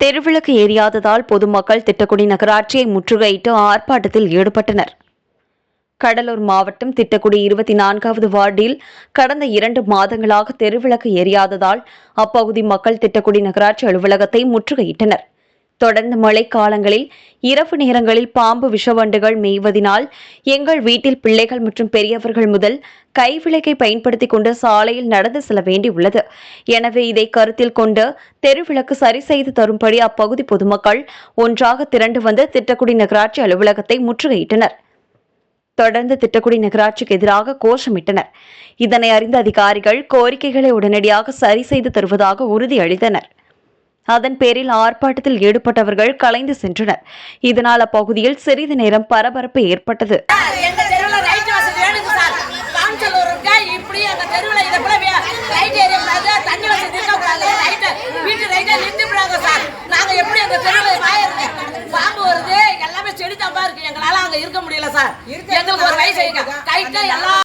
தெருவிளக்கு எரியாததால் பொதுமக்கள் திட்டக்குடி நகராட்சியை முற்றுகையிட்டு ஆர்ப்பாட்டத்தில் ஈடுபட்டனர். கடலூர் மாவட்டம் திட்டக்குடி இருபத்தி நான்காவது வார்டில் கடந்த இரண்டு மாதங்களாக தெருவிளக்கு எரியாததால் அப்பகுதி மக்கள் திட்டக்குடி நகராட்சி அலுவலகத்தை முற்றுகையிட்டனர். தொடர்ந்து மழைக்காலங்களில் இரவு நேரங்களில் பாம்பு விஷவண்டுகள் மேய்வதினால் எங்கள் வீட்டில் பிள்ளைகள் மற்றும் பெரியவர்கள் முதல் கைவிளக்கை பயன்படுத்தி கொண்டு சாலையில் நடந்து செல்ல வேண்டியுள்ளது. எனவே இதை கருத்தில் கொண்டு தெருவிளக்கு சரி செய்து தரும்படி அப்பகுதி பொதுமக்கள் ஒன்றாக திரண்டு வந்து திட்டக்குடி நகராட்சி அலுவலகத்தை முற்றுகையிட்டனர். தொடர்ந்து திட்டக்குடி நகராட்சிக்கு எதிராக கோஷமிட்டனர். இதனை அறிந்த அதிகாரிகள் கோரிக்கைகளை உடனடியாக சரி செய்து தருவதாக உறுதியளித்தனர். அதன் பேரில் ஆர்ப்பாட்டத்தில் ஈடுபட்டவர்கள் கலைந்து சென்றனர். இதனால் அப்பகுதியில் சிறிது நேரம் பரபரப்பு ஏற்பட்டது. செடி தப்பா இருக்கு. எங்களால அங்க இருக்க முடியல சார். எங்களுக்கு ஒரு வயசு கைட்டா எல்லாம்